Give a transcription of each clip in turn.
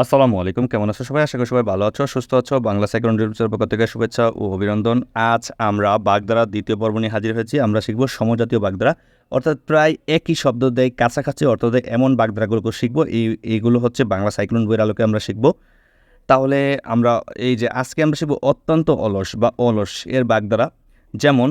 আসসালামু আলাইকুম, কেমন আছো সবাই? আশা করি সবাই ভালো আছো, সুস্থ আছো। বাংলা সেকেন্ডারি পক্ষ থেকে শুভেচ্ছা ও অভিনন্দন। আজ আমরা বাগদারা দ্বিতীয় পর্ব নিয়ে হাজির হয়েছি। আমরা শিখব সমজাতীয় বাগদারা। অর্থাৎ প্রায় একই শব্দ দেয়, কাছাকাছি অর্থ দেয় এমন বাগদারাগুলোকে শিখব। এই, এইগুলো হচ্ছে বাংলা সাইক্লোন বইয়ের আলোকে আমরা শিখব। তাহলে আমরা এই যে আজকে আমরা শিখব অত্যন্ত অলস বা অলস এর বাগদারা। যেমন,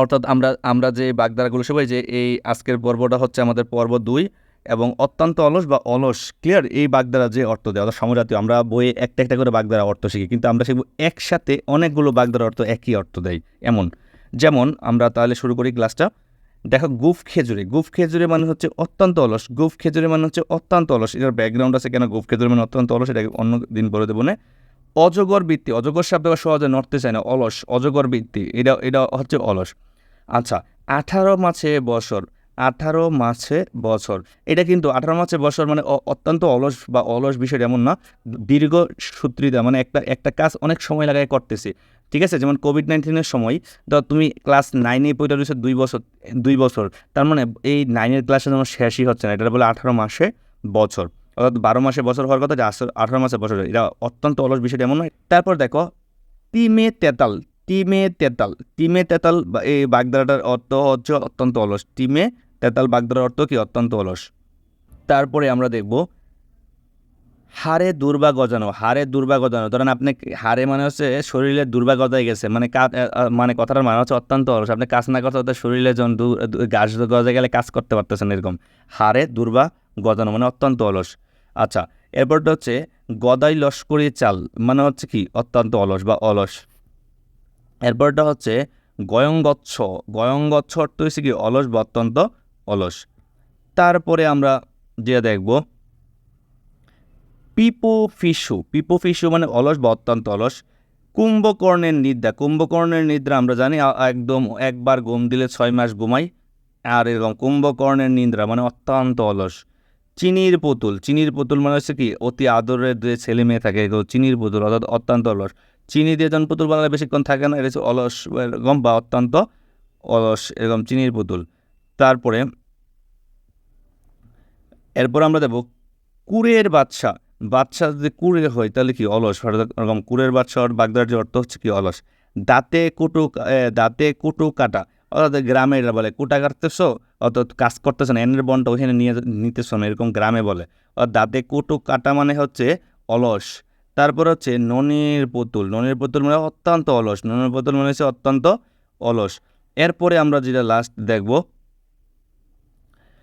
অর্থাৎ আমরা আমরা যে বাগদারাগুলো সবাই যে এই আজকের পর্বটা হচ্ছে আমাদের পর্ব দুই। এবং অত্যন্ত অলস বা অলস ক্লিয়ার এই বাগদারা যে অর্থ দেয়। অর্থাৎ সমজাতীয়, আমরা বইয়ে একটা একটা করে বাগদারা অর্থ শিখি, কিন্তু আমরা শিখব একসাথে অনেকগুলো বাগদারা অর্থ একই অর্থ দেয় এমন, যেমন আমরা তাহলে শুরু করি ক্লাসটা দেখো, গুফ খেজুরি গুফ খেজুরি মানে হচ্ছে অত্যন্ত অলস, গুফ খেজুরি মানে হচ্ছে অত্যন্ত অলস। এটার ব্যাকগ্রাউন্ড আছে কেন? গুফ খেজুরি মানে অত্যন্ত অলস এটা অন্য দিন বলে দেবো না। অজগর বৃত্তি, অজগর শব্দ সহজে নড়তে চায় না, অলস, অজগর বৃত্তি, এটা এটা হচ্ছে অলস। আচ্ছা আঠারো মাসে বছর আঠারো মাসে বছর। এটা কিন্তু আঠারো মাসে বছর মানে অত্যন্ত অলস বা অলস বিষয়টা এমন না। দীর্ঘ সূত্রিতা মানে একটা একটা কাজ অনেক সময় লাগায় করতেছি। ঠিক আছে? যেমন কোভিড নাইন্টিনের সময় তো তুমি ক্লাস নাইনে পড়ে রয়েছে দুই বছর দুই বছর। তার মানে এই নাইনের ক্লাসে তোমার শেষই হচ্ছে না। এটা বলে আঠারো মাসে বছর। অর্থাৎ বারো মাসে বছর হওয়ার কথা যে আঠারো মাসে বছর। এটা অত্যন্ত অলস বিষয়টা এমন নয়। তারপর দেখো, তিমে তেতাল। টিমে তেতাল। টিমে তেতাল এই বাগদারাটার অর্থ হচ্ছে অত্যন্ত অলস। টিমে তেতাল বাগদারার অর্থ কি? অত্যন্ত অলস। তারপরে আমরা দেখব হাড়ে দুর্বা গজানো হারে দুর্বা গজানো। ধরেন আপনি হাড়ে মানে হচ্ছে শরীরে দুর্বা গজায় গেছে মানে মানে কথাটার মানে হচ্ছে অত্যন্ত অলস। আপনি কাজ না করতে করতে শরীরে যখন গাছ গজে গেলে কাজ করতে পারতেছেন এরকম। হাড়ে দুর্বা গজানো মানে অত্যন্ত অলস। আচ্ছা এরপরটা হচ্ছে গদাই লস্করি চাল মানে হচ্ছে কি? অত্যন্ত অলস বা অলস। এরপরটা হচ্ছে গয়ঙ্গচ্ছ। গয়ঙ্গচ্ছ অর্থ হচ্ছে কি? অলস বা অত্যন্ত অলস। তারপরে আমরা যে দেখব পিপো ফিসু পিপো ফিসু মানে অলস বা অত্যন্ত অলস। কুম্ভকর্ণের নিদ্রা। কুম্ভকর্ণের নিদ্রা আমরা জানি একদম একবার ঘুম দিলে ছয় মাস ঘুমাই, আর এরকম কুম্ভকর্ণের নিদ্রা মানে অত্যন্ত অলস। চিনির পুতুল। চিনির পুতুল মানে হচ্ছে কি? অতি আদরের যে ছেলে মেয়ে থাকে চিনির পুতুল, অর্থাৎ অত্যন্ত অলস। চিনি দিয়ে যখন পুতুল বানালে বেশিক্ষণ থাকে না, এটা হচ্ছে অলস, এরকম বা অত্যন্ত অলস, এরকম চিনির পুতুল। তারপরে এরপর আমরা দেবো কুরের বাচ্চা বাচ্চা যদি কুড়ে হয়, তাহলে কি অলস? এরকম কুরের বাচ্চা বাগদার যে অর্থ হচ্ছে কি অলস? দাঁতে কুটু দাঁতে কুটু কাটা। অর্থাৎ গ্রামে এরা বলে, কুটা কাটতেছো? অর্থাৎ কাজ করতেছো না, এনের বনটা ওখানে নিয়ে নিতেছো না, এরকম গ্রামে বলে। অর্থাৎ দাঁতে কুটু কাটা মানে হচ্ছে অলস। তারপর হচ্ছে ননির পুতুল। ননির পুতুল মানে অত্যন্ত অলস। ননির পুতুল মানে হচ্ছে অত্যন্ত অলস। এরপরে আমরা যেটা লাস্ট দেখব।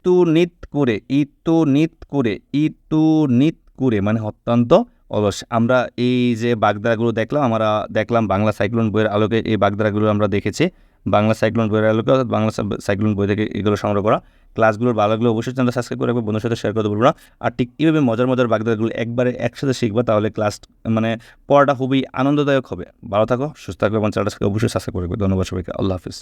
তু নিত করে, ইতু নিত করে, ইতু নিত করে মানে অত্যন্ত অলস। আমরা এই যে বাগদারাগুলো দেখলাম, আমরা দেখলাম বাংলা সাইক্লোন বইয়ের আলোকে এই বাগদারাগুলো আমরা দেখেছি। বাংলা সাইক্লোন বইয়ের আলোকে বাংলা সাইক্লোন বই থেকে এগুলো সংগ্রহ করা। ক্লাসগুলোর ভালো লাগলে অবশ্যই চ্যানেল সাবস্ক্রাইব করে বন্ধুর সাথে শেয়ার করতে বলব না। আর ঠিক এইভাবে মজার মজার বাগদাগুলো একবারে একসাথে শিখবা, তাহলে ক্লাস মানে পড়াটা খুবই আনন্দদায়ক হবে। ভালো থাকো, সুস্থ থাকবে এবং চ্যানেলটাকে অবশ্যই সাবস্ক্রাইব করে ধন্যবাদ সবাইকে, আল্লাহ হাফিজ।